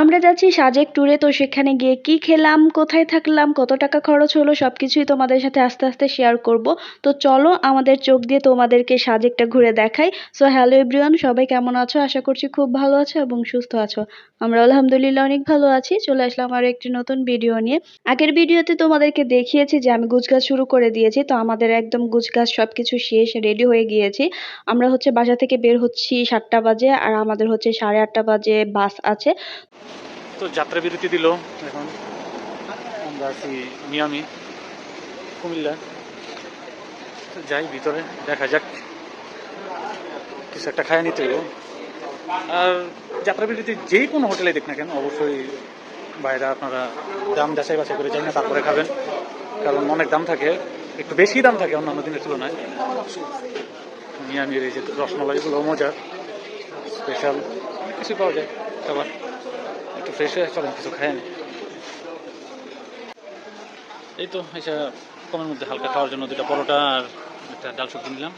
আমরা যাচ্ছি সাজেক ট্যুরে তো সেখানে গিয়ে কি খেলাম, কোথায় থাকলাম, কত টাকা খরচ হলো সব কিছুই তোমাদের সাথে আস্তে আস্তে শেয়ার করব। তো চলো আমাদের চোখ দিয়ে তোমাদেরকে সাজেকটা ঘুরে দেখাই। সো হ্যালো এভরিওয়ান সবাই কেমন আছো? আশা করছি খুব ভালো আছো এবং সুস্থ আছো। আমরা আলহামদুলিল্লাহ অনেক ভালো আছি। চলে আসলাম আর একটি নতুন ভিডিও নিয়ে। আগের ভিডিওতে তোমাদেরকে দেখিয়েছি যে আমি গুছগাছ শুরু করে দিয়েছি। তো আমাদের একদম গুছগাছ সব কিছু শেষ রেডি হয়ে গিয়েছি। আমরা হচ্ছে বাসা থেকে বের হচ্ছি সাতটা বাজে আর আমাদের হচ্ছে সাড়ে আটটা বাজে বাস আছে। তো যাত্রা বিরতি দিল। এখন আমরা আছি মিয়ামি, কুমিল্লা। যাই, ভিতরে দেখা যাক। কিছু একটা খায় নিতে আর যাত্রা বিরতি যেই কোনো হোটেলে দেখ না কেন, অবশ্যই বাইরে আপনারা দাম যাচাই বাছাই করে যাই না তারপরে খাবেন। কারণ অনেক দাম থাকে, একটু বেশি দাম থাকে অন্যান্য দিনের তুলনায়। মিয়ামির এই যে রসমালাইগুলো মজার স্পেশাল কিছু পাওয়া যায়, খাবার। ফ্রেশ হয়ে চলেন, কিছু খায় নি এই তো, এসে কমের মধ্যে হালকা খাওয়ার জন্য দুটা পরোটা আর একটা ডাল সবজি নিলাম।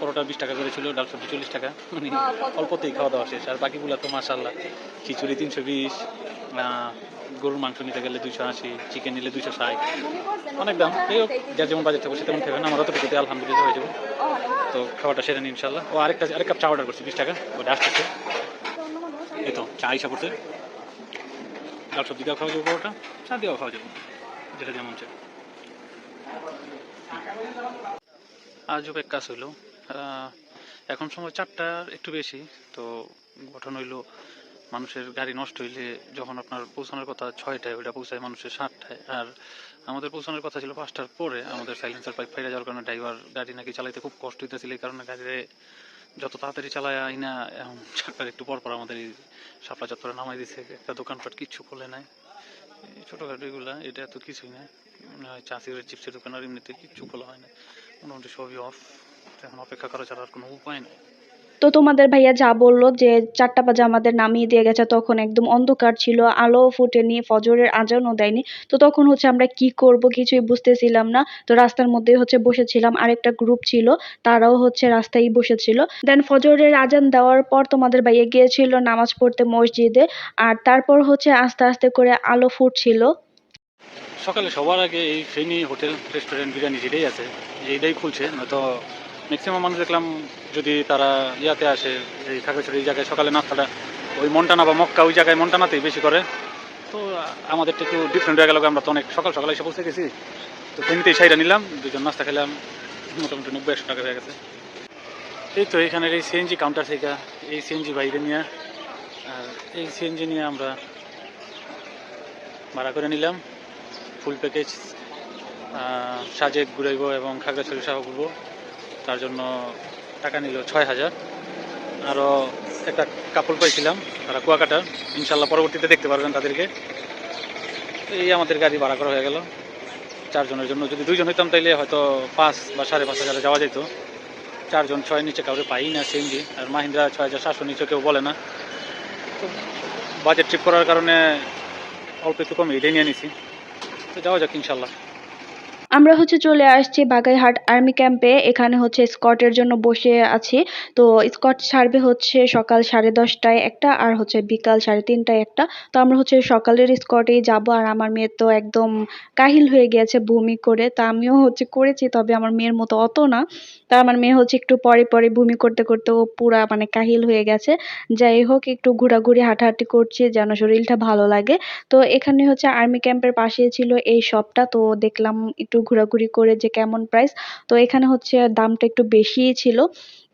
পরোটা বিশ টাকা করে ছিল, ডাল সবজি চল্লিশ টাকা। মানে অল্পতেই খাওয়া দাওয়া শেষ। আর বাকিগুলো তো মাসাল্লাহ খিচুড়ি তিনশো বিশ গরুর মাংস নিতে গেলে দুইশো আশি চিকেন নিলে দুইশো ষাট। অনেক দাম। এই হোক, যার যেমন বাজেট থাকবে সে তেমন খাবেন আমার অতটুকুতে আলহামদুলিল্লাহ হয়ে যাব। তো খাওয়াটা সেরে নিই ইনশাল্লাহ ও আরেকটা, আরেক কাপ চা অর্ডার করছি, বিশ টাকা। ওটা আসতেছে। এই তো, চা ইসা করছে ডাল সবজি দিয়েও খাওয়া যাবে পরোটা চা দিয়েও খাওয়া যাবে যেটা যেমন চাই আজও এক কাজ হইল এখন সময় চারটার একটু বেশি, তো গঠন হইল, মানুষের গাড়ি নষ্ট হইলে যখন আপনার পৌঁছানোর কথা ছয়টায়, ওইটা পৌঁছায় মানুষের সাতটায়। আর আমাদের পৌঁছানোর কথা ছিল পাঁচটার পরে আমাদের সাইলেন্সার পাইপ ফাইরা যাওয়ার কারণে ড্রাইভার গাড়ি নাকি চালাইতে খুব কষ্ট হইতেছিল, এই কারণে গাড়িরে যত তাড়াতাড়ি চালায় আইনা এখন চারটার একটু পর পর আমাদের এই শাপলা চত্বরে নামাই দিছে। একটা দোকানপাট কিচ্ছু খোলে নাই। ছোটোখাটো এগুলা, এটা এত কিছুই না মনে হয় চাষির চিপসের দোকান আর এমনিতে কিচ্ছু খোলা হয় না। মোটামুটি সবই অফ এখন অপেক্ষা করা ছাড়া আর কোনো উপায় নেই। তো তোমাদের ভাইয়া যা বলল যে চারটা বাজে আমাদের নামিয়ে দিয়ে গেছে, তখন একদম অন্ধকার ছিল, আলো ফুটেনি, ফজরের আজানও দেয়নি। তো তখন হচ্ছে আমরা কি করব কিছুই বুঝতেছিলাম না। তো রাস্তার মধ্যে হচ্ছে বসেছিলাম, আরেকটা গ্রুপ ছিল, তারাও হচ্ছে রাস্তায় বসেছিল। দেন ফজরের আজান দেওয়ার পর তোমাদের ভাইয়া গিয়েছিল নামাজ পড়তে মসজিদে, আর তারপর হচ্ছে আস্তে আস্তে করে আলো ফুটছিল। সকালে সবার আগে এই ফেনি হোটেল রেস্টুরেন্ট বিরিয়ানি যেটাই আছে এইটাই খুলছে, নয়তো ম্যাক্সিমাম মানুষ দেখলাম যদি তারা ইয়াতে আসে, এই খাগড়াছড়ি এই জায়গায় সকালে নাস্তাটা, ওই মন্টানা বা মক্কা ওই জায়গায় মন্টানাতেই বেশি করে। তো, আমাদেরটা একটু ডিফারেন্ট হয়ে গেল আমরা তো অনেক সকাল সকালে এসে পৌঁছে গেছি। তো ফেনিতেই সাইডা নিলাম, দুজন নাস্তা খেলাম, মোটামুটি নব্বই একশো টাকা হয়ে গেছে। এই তো এখানের এই সিএনজি কাউন্টার থেকে, এই সিএনজি বাইরে নিয়ে, আর এই সিএনজি নিয়ে আমরা ভাড়া করে নিলাম ফুল প্যাকেজ সাজেক ঘুরাইব এবং খাগড়াছড়ি সহ ঘুরবো। তার জন্য টাকা নিল ছয় হাজার। আরও একটা কাপড় পাইছিলাম, তারা কুয়াকাটার ইনশাল্লাহ পরবর্তীতে দেখতে পারবেন তাদেরকে। এই আমাদের গাড়ি ভাড়া করা হয়ে গেল। চারজনের জন্য যদি দুইজন হইতাম তাইলে হয়তো পাঁচ বা সাড়ে পাঁচ হাজারে যাওয়া যেত চারজন ছয় নিচে কাউরে পাই না সিএনজি আর মাহিন্দ্রা, ছয় হাজার সাতশো নিচে কেউ বলে না। তো বাজেট ট্রিপ করার কারণে অল্প একটু কম এটাই নিয়ে নিছি। তো যাওয়া যাক ইনশাল্লাহ। আমরা হচ্ছে চলে আসছি বাগাইহাট আর্মি ক্যাম্পে। এখানে হচ্ছে স্কটের জন্য বসে আছি। তো স্কট ছাড়বে হচ্ছে সকাল সাড়ে দশটায় একটা আর হচ্ছে বিকাল সাড়ে তিনটায় একটা। তো আমরা হচ্ছে সকালের স্কটেই যাব আর আমার মেয়ে তো একদম কাহিল হয়ে গেছে বমি করে। তা আমিও হচ্ছে করেছি, তবে আমার মেয়ের মতো অত না। তা আমার মেয়ে হচ্ছে একটু পরে পরে বমি করতে করতে ও পুরা মানে কাহিল হয়ে গেছে। যাই হোক, একটু ঘোরাঘুরি, হাঁটাহাঁটি করছি যেন শরীরটা ভালো লাগে। তো এখানে হচ্ছে আর্মি ক্যাম্পের পাশে ছিল এই শপটা। তো দেখলাম একটু ঘোরাঘুরি করে যে কেমন প্রাইস তো এখানে হচ্ছে দামটা একটু বেশিই ছিল।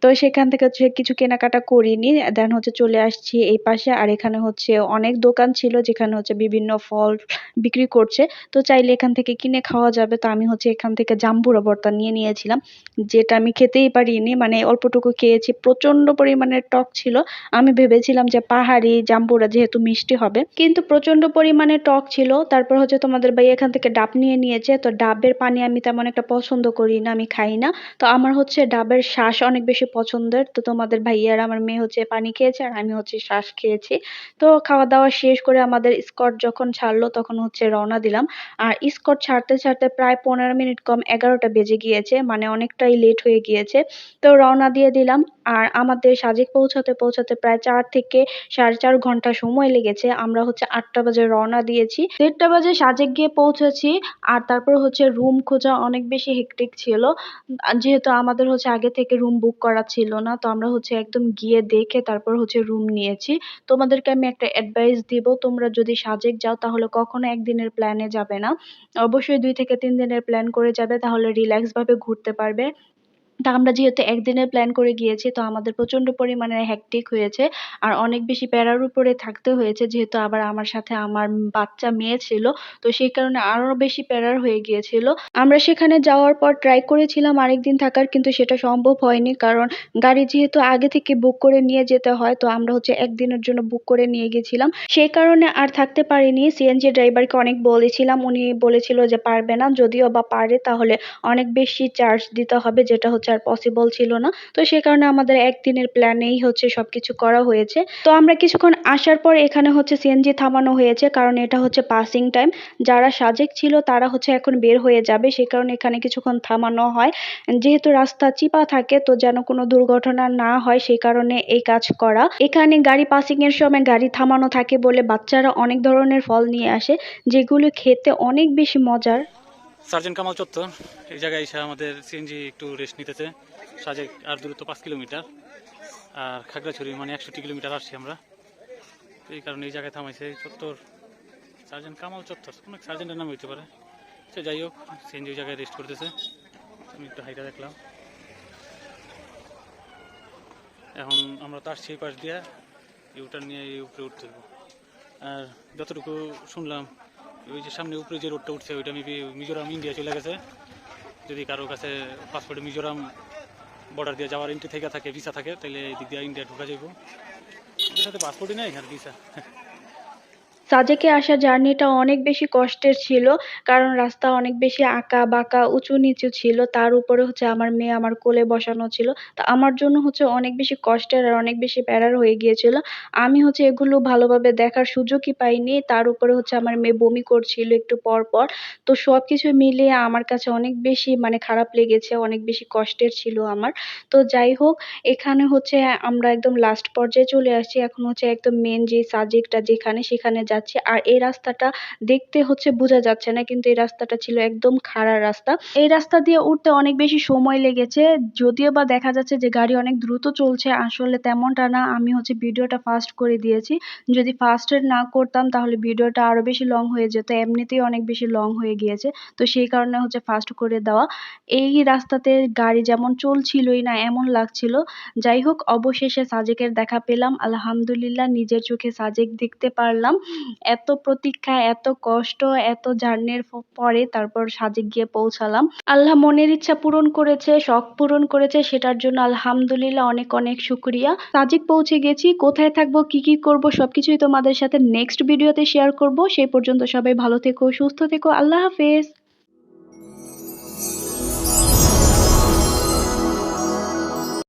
তো সেখান থেকে হচ্ছে কিছু কেনাকাটা করিনি দেন হচ্ছে চলে আসছি এই পাশে আর এখানে হচ্ছে অনেক দোকান ছিল যেখানে হচ্ছে বিভিন্ন ফল বিক্রি করছে। তো চাইলে এখান থেকে কিনে খাওয়া যাবে। তো আমি হচ্ছে এখান থেকে জাম্বুরা ভর্তা নিয়ে নিয়েছিলাম, যেটা আমি খেতেই পারিনি। মানে অল্পটুকু খেয়েছি প্রচণ্ড পরিমাণে টক ছিল। আমি ভেবেছিলাম যে পাহাড়ি জাম্বুরা যেহেতু মিষ্টি হবে, কিন্তু প্রচণ্ড পরিমাণে টক ছিল। তারপর হচ্ছে তোমাদের ভাই এখান থেকে ডাব নিয়ে নিয়েছে। তো ডাবের পানি আমি তেমন একটা পছন্দ করি না, আমি খাই না। তো আমার হচ্ছে ডাবের শ্বাস অনেক বেশি পছন্দের। তো তোমাদের ভাইয়া আর আমার মেয়ে হচ্ছে পানি খেয়েছে আর আমি হচ্ছে শ্বাস খেয়েছি। তো খাওয়া দাওয়া শেষ করে আমাদের স্কট যখন ছাড়লো তখন হচ্ছে রওনা দিলাম। আর স্কট ছাড়তে ছাড়তে প্রায় পনেরো মিনিট কম এগারোটা বেজে গিয়েছে মানে অনেকটাই লেট হয়ে গিয়েছে। তো রওনা দিয়ে দিলাম। আর আমাদের সাজেক পৌঁছাতে পৌঁছাতে প্রায় চার থেকে সাড়ে চার ঘণ্টা সময় লেগেছে। আমরা হচ্ছে আটটা বাজে রওনা দিয়েছি। দেড়টা বাজে সাজেক গিয়ে পৌঁছেছি আর তারপর হচ্ছে রুম খোঁজা অনেক বেশি হেক্টিক ছিল। যেহেতু আমাদের হচ্ছে আগে থেকে রুম বুক করা ছিল না, তো আমরা হচ্ছে একদম গিয়ে দেখে তারপর হচ্ছে রুম নিয়েছি। তোমাদেরকে আমি একটা অ্যাডভাইস দিব, তোমরা যদি সাজেক যাও তাহলে কখনো একদিনের প্ল্যানে যাবে না। অবশ্যই দুই থেকে তিন দিনের প্ল্যান করে যাবে, তাহলে রিল্যাক্স ভাবে ঘুরতে পারবে। তা আমরা যেহেতু একদিনের প্ল্যান করে গিয়েছি, তো আমাদের প্রচণ্ড পরিমাণে হ্যাকটিক হয়েছে। আর অনেক বেশি প্যারার উপরে থাকতে হয়েছে, যেহেতু আবার আমার সাথে আমার বাচ্চা মেয়ে ছিল, তো সেই কারণে আরও বেশি প্যারার হয়ে গিয়েছিল। আমরা সেখানে যাওয়ার পর ট্রাই করেছিলাম আরেকদিন থাকার, কিন্তু সেটা সম্ভব হয়নি, কারণ গাড়ি যেহেতু আগে থেকে বুক করে নিয়ে যেতে হয়, তো আমরা হচ্ছে একদিনের জন্য বুক করে নিয়ে গেছিলাম সেই কারণে আর থাকতে পারিনি। সিএনজি ড্রাইভারকে অনেক বলেছিলাম, উনি বলেছিল যে পারবে না, যদিও বা পারে, তাহলে অনেক বেশি চার্জ দিতে হবে, যেটা হচ্ছে আর পসিবল ছিল না। তো সে কারণে আমাদের একদিনের প্ল্যানেই হচ্ছে সবকিছু করা হয়েছে। তো আমরা কিছুক্ষণ আসার পর এখানে হচ্ছে সিএনজি থামানো হয়েছে, কারণ এটা হচ্ছে পাসিং টাইম যারা সাজেক ছিল, তারা হচ্ছে এখন বের হয়ে যাবে। সে কারণে এখানে কিছুক্ষণ থামানো হয়। যেহেতু রাস্তা চিপা থাকে, তো যেন কোনো দুর্ঘটনা না হয় সেই কারণে এই কাজ করা। এখানে গাড়ি পাসিং এর সময় গাড়ি থামানো থাকে বলে বাচ্চারা অনেক ধরনের ফল নিয়ে আসে, যেগুলো খেতে অনেক বেশি মজার। সার্জেন্ট কামাল চত্বর এই জায়গায় এসে আমাদের সিএনজি একটু রেস্ট নিতেছে। সাজেক আর দূরত্ব পাঁচ কিলোমিটার। আর খাগড়াছড়ি মানে একষট্টি কিলোমিটার আসছি আমরা। তো এই কারণে এই জায়গায় থামাইছে চত্বর। সার্জেন্ট কামাল চত্বর কোনো এক সার্জেন্টের নাম হইতে পারে। সে যাই হোক, সিএনজি ওই জায়গায় রেস্ট করতেছে। আমি একটু হাইটা দেখলাম। এখন আমরা তার এই পাশ দিয়ে। ইউটার নিয়ে এই উপরে উঠতে আর যতটুকু শুনলাম ওই যে সামনে উপরে যে রোডটা উঠছে, ওইটা মেবি মিজোরাম ইন্ডিয়া চলে গেছে। যদি কারও কাছে পাসপোর্টে মিজোরাম বর্ডার দিয়ে যাওয়ার এন্ট্রি থেকে থাকে ভিসা থাকে, তাহলে এই দিক দিয়ে ইন্ডিয়া ঢুকা যাইব। সাথে পাসপোর্টই নেই আর ভিসা সাজেকে আসা জার্নিটা অনেক বেশি কষ্টের ছিল, কারণ রাস্তা অনেক বেশি আঁকা, বাঁকা, উঁচু নিচু ছিল, তার উপরে হচ্ছে আমার মেয়ে আমার কোলে বসানো ছিল। তা আমার জন্য হচ্ছে অনেক বেশি কষ্টের আর অনেক বেশি প্যারার হয়ে গিয়েছিল। আমি হচ্ছে এগুলো ভালোভাবে দেখার সুযোগই পাইনি, তার উপরে হচ্ছে আমার মেয়ে বমি করছিল একটু পর পর। তো সব কিছু মিলিয়ে আমার কাছে অনেক বেশি মানে খারাপ লেগেছে, অনেক বেশি কষ্টের ছিল আমার। তো যাই হোক, এখানে হচ্ছে আমরা একদম লাস্ট পর্যায়ে চলে আসছি। এখন হচ্ছে একদম মেন যে সাজেকটা যেখানে, সেখানে যাচ্ছি আর এই রাস্তাটা দেখতে হচ্ছে বোঝা যাচ্ছে না, কিন্তু এই রাস্তাটা ছিল একদম খাড়া রাস্তা। এই রাস্তা দিয়ে উঠতে অনেক বেশি সময় লেগেছে, যদিও বা দেখা যাচ্ছে যে গাড়ি অনেক দ্রুত চলছে, আসলে তেমনটা না, আমি হচ্ছে ভিডিওটা ফাস্ট করে দিয়েছি। যদি ফাস্টের না করতাম, তাহলে ভিডিওটা আরও বেশি লং হয়ে যেত, এমনিতেই অনেক বেশি লং হয়ে গিয়েছে। তো সেই কারণে হচ্ছে ফাস্ট করে দেওয়া। এই রাস্তাতে গাড়ি যেমন চলছিলই না, এমন লাগছিল। যাই হোক, অবশেষে সাজেকের দেখা পেলাম। আলহামদুলিল্লাহ, নিজের চোখে সাজেক দেখতে পারলাম। এত প্রতীক্ষা, এত কষ্ট, এত জার্নির পরে তারপর সাজেক গিয়ে পৌঁছালাম। আল্লাহ মনের ইচ্ছা পূরণ করেছে, শখ পূরণ করেছে, সেটার জন্য আলহামদুলিল্লাহ অনেক অনেক শুক্রিয়া। সাজিক পৌঁছে গেছি, কোথায় থাকব, কি কি করব, সবকিছুই তোমাদের সাথে নেক্সট ভিডিওতে শেয়ার করব। সেই পর্যন্ত সবাই ভালো থেকো, সুস্থ থেকো, আল্লাহ হাফেজ।